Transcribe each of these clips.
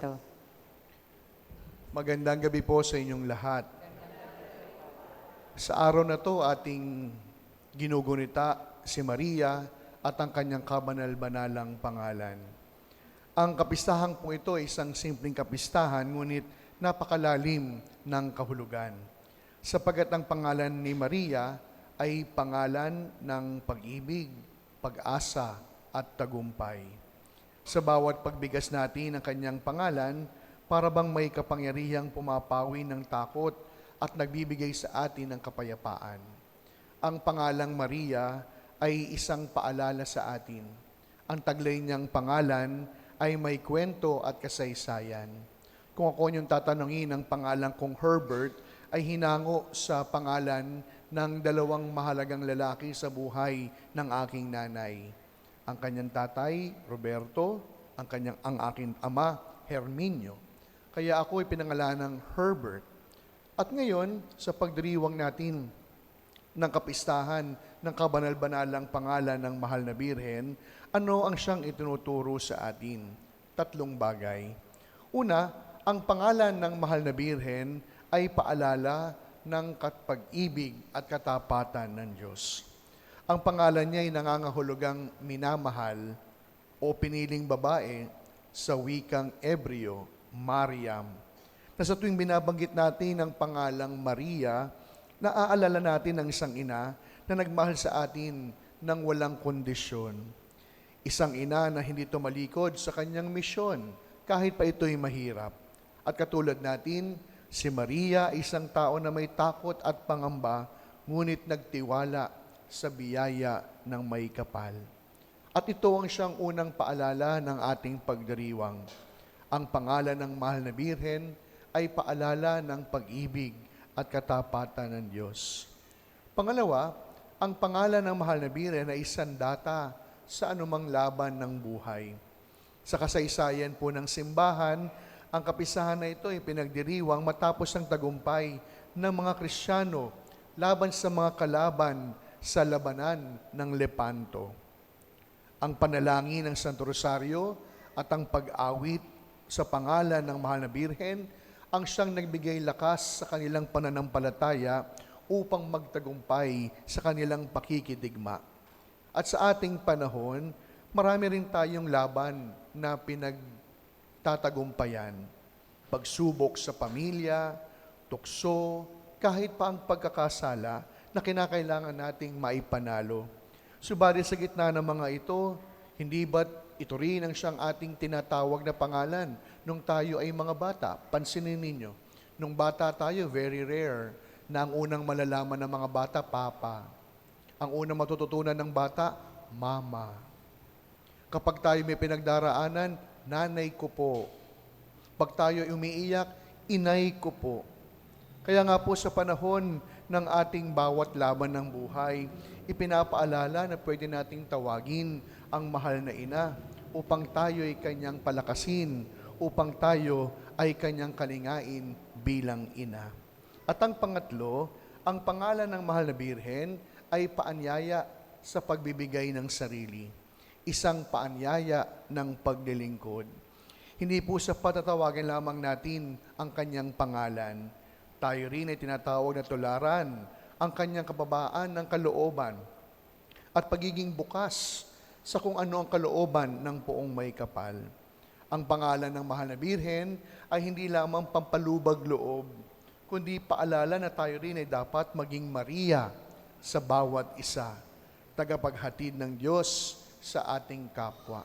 Kristo. Magandang gabi po sa inyong lahat. Sa araw na to, ating ginugunita si Maria at ang kanyang kabanal-banalang pangalan. Ang kapistahan po ito ay isang simpleng kapistahan, ngunit napakalalim ng kahulugan. Sapagat ang pangalan ni Maria ay pangalan ng pag-ibig, pag-asa at tagumpay. Sa bawat pagbigas natin ng kanyang pangalan, para bang may kapangyarihang pumapawi ng takot at nagbibigay sa atin ng kapayapaan. Ang pangalang Maria ay isang paalala sa atin. Ang taglay niyang pangalan ay may kwento at kasaysayan. Kung ako niyong tatanungin ang pangalan kong Herbert, ay hinango sa pangalan ng dalawang mahalagang lalaki sa buhay ng aking nanay. Ang kanyang tatay, Roberto, ang kanyang ang aking ama, Herminio. Kaya ako ay pinangalan ng Herbert. At ngayon, sa pagdiriwang natin ng kapistahan ng kabanal-banalang pangalan ng mahal na birhen, ano ang siyang itinuturo sa atin? Tatlong bagay. Una, ang pangalan ng mahal na birhen ay paalala ng pag-ibig at katapatan ng Diyos. Ang pangalan niya ay nangangahulugang minamahal o piniling babae sa wikang Ebreo, Mariam. Na sa tuwing binabanggit natin ang pangalang Maria, naaalala natin ang isang ina na nagmahal sa atin ng walang kondisyon. Isang ina na hindi tumalikod sa kanyang misyon kahit pa ito'y mahirap. At katulad natin, si Maria isang tao na may takot at pangamba, ngunit nagtiwala sa biyaya ng may kapal. At ito ang siyang unang paalala ng ating pagdiriwang. Ang pangalan ng mahal na birhen ay paalala ng pag-ibig at katapatan ng Diyos. Pangalawa, ang pangalan ng mahal na birhen ay isang data sa anumang laban ng buhay. Sa kasaysayan po ng simbahan, ang kapisahan na ito ay pinagdiriwang matapos ang tagumpay ng mga Krisyano laban sa mga kalaban sa labanan ng Lepanto. Ang panalangin ng Santo Rosario at ang pag-awit sa pangalan ng Mahal na Birhen ang siyang nagbigay lakas sa kanilang pananampalataya upang magtagumpay sa kanilang pakikidigma. At sa ating panahon, marami rin tayong laban na pinagtatagumpayan. Pagsubok sa pamilya, tukso, kahit pa ang pagkakasala na kinakailangan nating maipanalo. Subalit sa gitna ng mga ito, hindi ba't ito rin ang siyang ating tinatawag na pangalan nung tayo ay mga bata? Pansinin ninyo, nung bata tayo, very rare na ang unang malalaman ng mga bata, papa. Ang unang matututunan ng bata, mama. Kapag tayo may pinagdaraanan, nanay ko po. Pag tayo ay umiiyak, inay ko po. Kaya nga po sa panahon ng ating bawat laban ng buhay, ipinapaalala na pwede nating tawagin ang mahal na ina upang tayo ay kanyang palakasin, upang tayo ay kanyang kalingain bilang ina. At ang pangatlo, ang pangalan ng mahal na birhen ay paanyaya sa pagbibigay ng sarili. Isang paanyaya ng paglilingkod. Hindi po sa patatawagan lamang natin ang kanyang pangalan. Tayo rin ay tinatawag na tularan ang kanyang kababaan ng kalooban at pagiging bukas sa kung ano ang kalooban ng poong may kapal. Ang pangalan ng mahal na birhen ay hindi lamang pampalubag loob, kundi paalala na tayo rin ay dapat maging Maria sa bawat isa, tagapaghatid ng Diyos sa ating kapwa.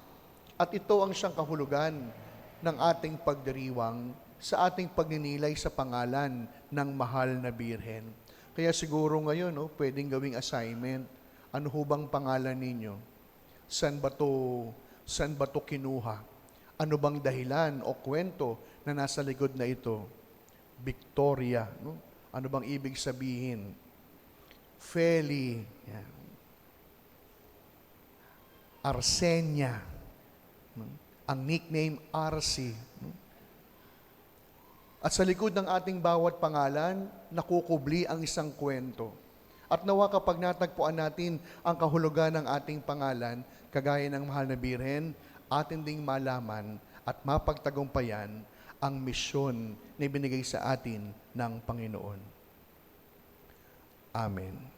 At ito ang siyang kahulugan ng ating pagdiriwang sa ating pagninilay sa pangalan ng mahal na birhen. Kaya siguro ngayon, no, pwedeng gawing assignment. Ano ho bang pangalan ninyo? San ba to, san ba to kinuha? Ano bang dahilan o kwento na nasa likod na ito? Victoria. No? Ano bang ibig sabihin? Feli. Yan. Arsenia. No? Ang nickname Arsi. No? At sa likod ng ating bawat pangalan, nakukubli ang isang kwento. At nawa kapag natagpuan natin ang kahulugan ng ating pangalan, kagaya ng mahal na birhen, atin ding malaman at mapagtagumpayan ang misyon na ibinigay sa atin ng Panginoon. Amen.